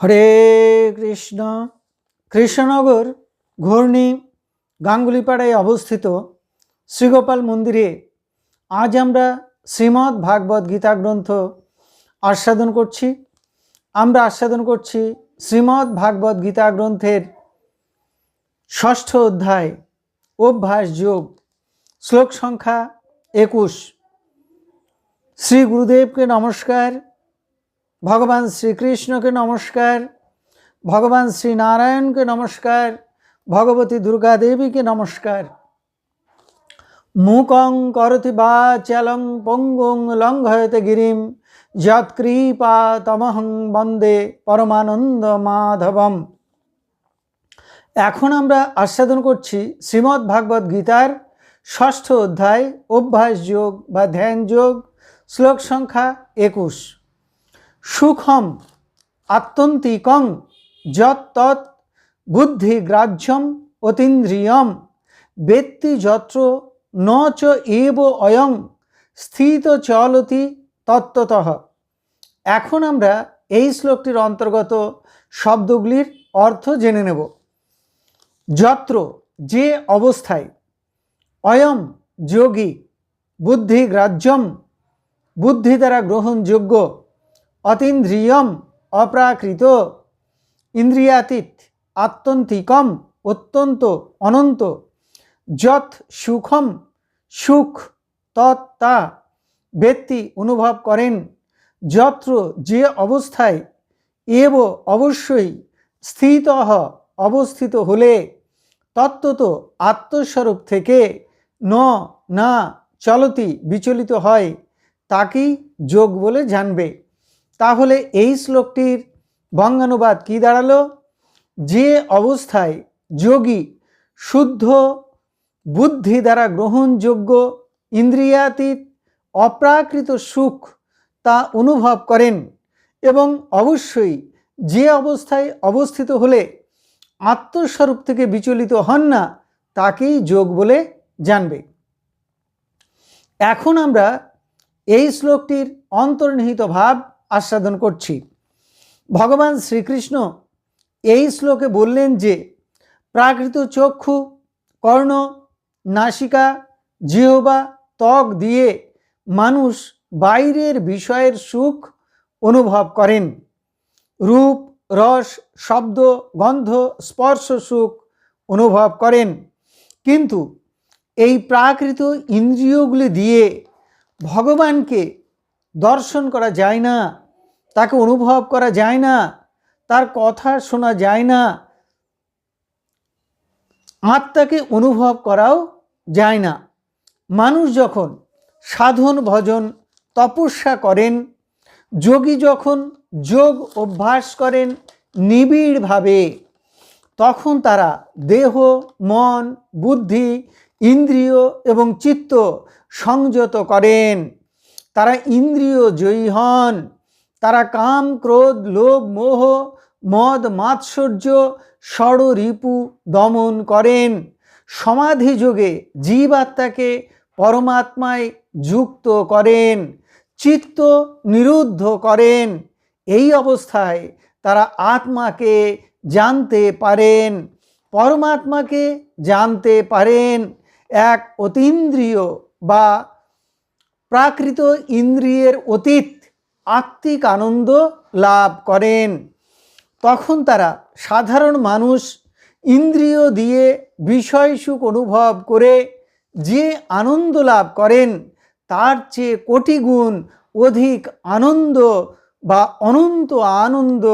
হরে কৃষ্ণ। কৃষ্ণনগর ঘূর্ণি গাঙ্গুলিপাড়ায় অবস্থিত শ্রীগোপাল মন্দিরে আজ আমরা শ্রীমদ্ ভাগবত গীতা গ্রন্থ আস্বাদন করছি। আমরা আস্বাদন করছি শ্রীমদ্ ভাগবত গীতা গ্রন্থের ষষ্ঠ অধ্যায়, অভ্যাস যোগ, শ্লোক সংখ্যা একুশ। শ্রী গুরুদেবকে নমস্কার। ভগবান শ্রীকৃষ্ণকে নমস্কার, ভগবান শ্রীনারায়ণকে নমস্কার, ভগবতী দুর্গা দেবীকে নমস্কার। মুকং করতি বা চ্যালং পঙ্গুং লঙ্ঘয়তে গিরিম যৎকৃপা তমহং বন্দে পরমানন্দ মাধবম। এখন আমরা আস্বাদন করছি শ্রীমদ্ ভাগবত গীতার ষষ্ঠ অধ্যায়, অভ্যাস যোগ বা ধ্যান যোগ, শ্লোক সংখ্যা একুশ। সুখম আত্যন্তিকং যৎ তৎ বুদ্ধিগ্রাহ্যম, অতীন্দ্রিয়ম বেত্তি যত্র ন চ এব অয়ং, স্থিত চলতি তত্ত্বতঃ। এখন আমরা এই শ্লোকটির অন্তর্গত শব্দগুলির অর্থ জেনে নেব। যত্র, যে অবস্থায়। অয়ম, যোগী। বুদ্ধিগ্রাহ্যম। বুদ্ধি দ্বারা গ্রহণযোগ্য। অতীন্দ্রিয়ম অপ্রাকৃত ইন্দ্রিয়াতীত আত্যন্তিকম অত্যন্ত অনন্ত। যৎ সুখম সুখ তৎতা ব্যক্তি অনুভব করেন। যত্র যে অবস্থায় এব অবশ্যই স্থিত অবস্থিত হলে তত্ত্বত আত্মস্বরূপ থেকে ন না চলতি বিচলিত হয়, তাকেই যোগ বলে জানবে। তাহলে এই শ্লোকটির বঙ্গানুবাদ কি দাঁড়াল? যে অবস্থায় যোগী শুদ্ধ বুদ্ধি দ্বারা গ্রহণযোগ্য ইন্দ্রিয়াতীত অপ্রাকৃত সুখ তা অনুভব করেন এবং অবশ্যই যে অবস্থায় অবস্থিত হলে আত্মস্বরূপ থেকে বিচলিত হন না, তাকেই যোগ বলে জানবে। এখন আমরা এই শ্লোকটির অন্তর্নিহিত ভাব আস্বাদন করছি। ভগবান শ্রীকৃষ্ণ এই শ্লোকে বললেন যে, প্রাকৃত চক্ষু, কর্ণ, নাসিকা, জিহবা, ত্বক দিয়ে মানুষ বাইরের বিষয়ের সুখ অনুভব করেন। রূপ, রস, শব্দ, গন্ধ, স্পর্শ সুখ অনুভব করেন। কিন্তু এই প্রাকৃত ইন্দ্রিয়গুলি দিয়ে ভগবানকে দর্শন করা যায় না। তাকে অনুভব করা যায় না, তার কথা শোনা যায় না, আত্মাকে অনুভব করাও যায় না। মানুষ যখন সাধন, ভজন, তপস্যা করেন, যোগী যখন যোগ অভ্যাস করেন নিবিড়ভাবে, তখন তারা দেহ, মন, বুদ্ধি, ইন্দ্রিয় এবং চিত্ত সংযত করেন। তারা ইন্দ্রিয় জয়ী হন। তারা কাম, ক্রোধ, লোভ, মোহ, মদ, মাৎসর্য ষড়রিপু দমন করেন। সমাধি যোগে জীবাত্মাকে পরমাত্মায় যুক্ত করেন, চিত্ত নিরুদ্ধ করেন। এই অবস্থায় তারা আত্মাকে জানতে পারেন, পরমাত্মাকে জানতে পারেন। এক অতীন্দ্রিয় বা প্রাকৃত ইন্দ্রিয়ের অতীত আত্মিক আনন্দ লাভ করেন। তখন তারা সাধারণ মানুষ, ইন্দ্রিয় দিয়ে বিষয় সুখ অনুভব করে যে আনন্দ লাভ করেন, তার চেয়ে কোটি গুণ অধিক আনন্দ বা অনন্ত আনন্দ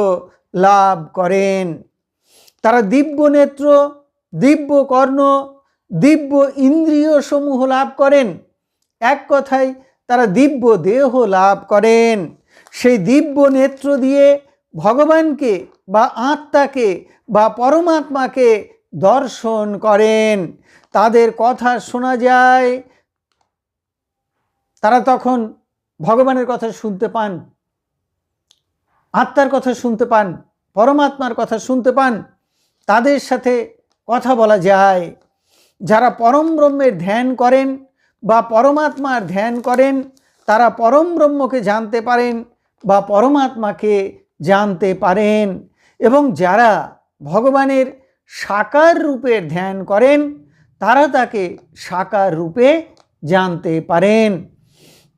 লাভ করেন। তারা দিব্য নেত্র, দিব্য কর্ণ, দিব্য ইন্দ্রিয় সমূহ লাভ করেন। এক কথায় তারা দিব্য দেহ লাভ করেন। সেই দিব্য নেত্র দিয়ে ভগবানকে বা আত্মাকে বা পরমাত্মাকে দর্শন করেন। তাদের কথা শোনা যায়। তারা তখন ভগবানের কথা শুনতে পান, আত্মার কথা শুনতে পান, পরমাত্মার কথা শুনতে পান। তাদের সাথে কথা বলা যায়। যারা পরম ব্রহ্মের ধ্যান করেন বা পরমাত্মার ধ্যান করেন, তারা পরম ব্রহ্মকে জানতে পারেন। বা পরমাত্মাকে জানতে পারেন এবং যারা ভগবানের সাকার রূপের ধ্যান করেন, তারা তাকে সাকার রূপে জানতে পারেন।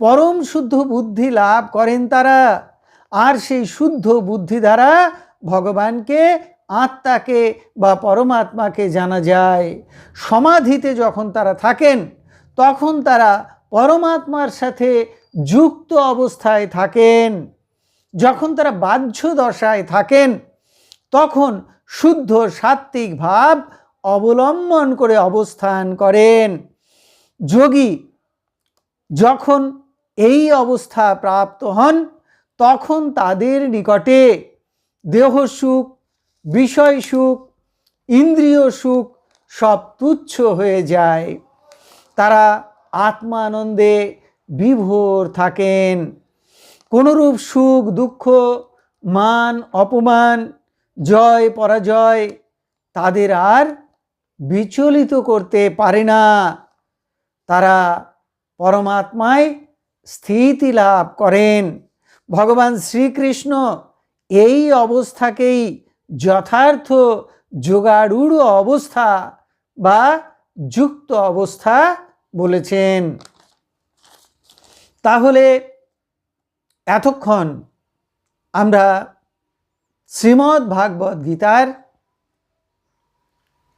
পরম শুদ্ধ বুদ্ধি লাভ করেন তারা, আর সেই শুদ্ধ বুদ্ধি দ্বারা ভগবানকে, আত্মাকে বা পরমাত্মাকে জানা যায়। সমাধিতে যখন তারা থাকেন, তখন তারা পরমাত্মার সাথে যুক্ত অবস্থায় থাকেন। যখন তারা বাহ্য দশায় থাকেন, তখন শুদ্ধ সাত্ত্বিক ভাব অবলম্বন করে অবস্থান করেন। যোগী যখন এই অবস্থা প্রাপ্ত হন, তখন তাদের নিকটে দেহ সুখ, বিষয় সুখ, ইন্দ্রিয় সুখ সব তুচ্ছ হয়ে যায়। তারা আত্মানন্দে বিভোর থাকেন। কোনরূপ সুখ, দুঃখ, মান, অপমান, জয়, পরাজয় তাদের আর বিচলিত করতে পারে না। তারা পরমাত্মায় স্থিতি লাভ করেন। ভগবান শ্রীকৃষ্ণ এই অবস্থাকেই যথার্থ যোগাড়ুড় অবস্থা বা যুক্ত অবস্থা বলেছেন। তাহলে এতক্ষণ আমরা শ্রীমদ্ ভাগবত গীতার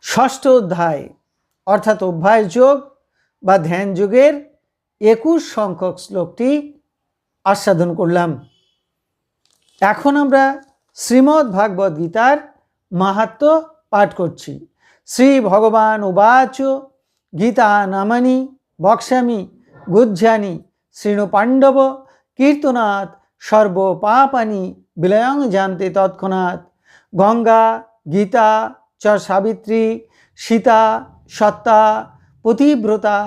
ষষ্ঠ অধ্যায়, অর্থাৎ অভ্যাস যোগ বা ধ্যান যোগের একুশ সংখ্যক শ্লোকটি আস্বাদন করলাম। এখন আমরা শ্রীমদ্ ভাগবত গীতার মাহাত্ম পাঠ করছি। শ্রী ভগবান উবাচ গীতা নামানি বক্সামি গুজ্জানি শৃণু পাণ্ডব কীর্তনাথ সর্বপাপানি বিলয়ং জানতে তৎক্ষণাৎ। গঙ্গা, গীতা, চ সাবিত্রী, সীতা, সত্তা, পতিব্রতা,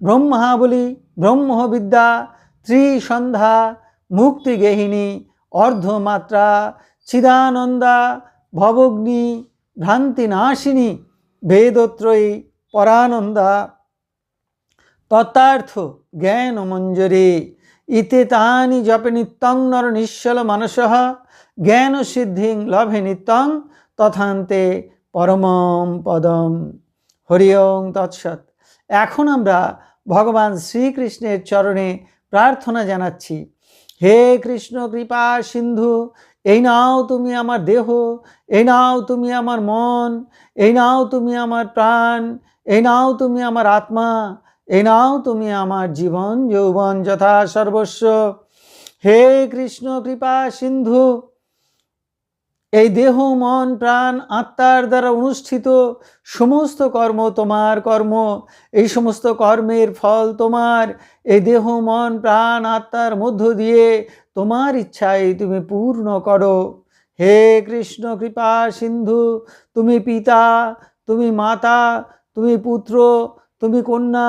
ব্রহ্মাবলী, ব্রহ্মবিদ্যা, ত্রিসন্ধ্যা মুক্তিগেহিনী অর্ধমাত্রা, চিদানন্দা, ভবগ্নি, ভ্রান্তিনাশিনী, বেদত্রয়ী, পরানন্দা। তত্ত্বার্থ জ্ঞান মঞ্জরে। ইতে তানি জপে নিত্যং নর নিশ্চল মানস। জ্ঞান সিদ্ধিং লভে নিত্যং তথান্তে পরমম পদম। হরি তৎসৎ। এখন আমরা ভগবান শ্রীকৃষ্ণের চরণে প্রার্থনা জানাচ্ছি, হে কৃষ্ণ কৃপা সিন্ধু, এই নাও তুমি আমার দেহ, এই নাও তুমি আমার মন, এই নাও তুমি আমার প্রাণ, এই নাও তুমি আমার আত্মা এই নাও তুমি আমার জীবন, যৌবন যথা সর্বস্ব। হে কৃষ্ণ, কৃপা, সিন্ধু, এই দেহ, মন, প্রাণ, আত্মার দ্বারা অনুষ্ঠিত সমস্ত কর্ম তোমার কর্ম। এই সমস্ত কর্মের ফল তোমার। এই দেহ, মন, প্রাণ, আত্মার মধ্য দিয়ে তোমার ইচ্ছায় তুমি পূর্ণ করো। হে কৃষ্ণ, কৃপা, সিন্ধু, তুমি পিতা, তুমি মাতা, তুমি পুত্র, তুমি কন্যা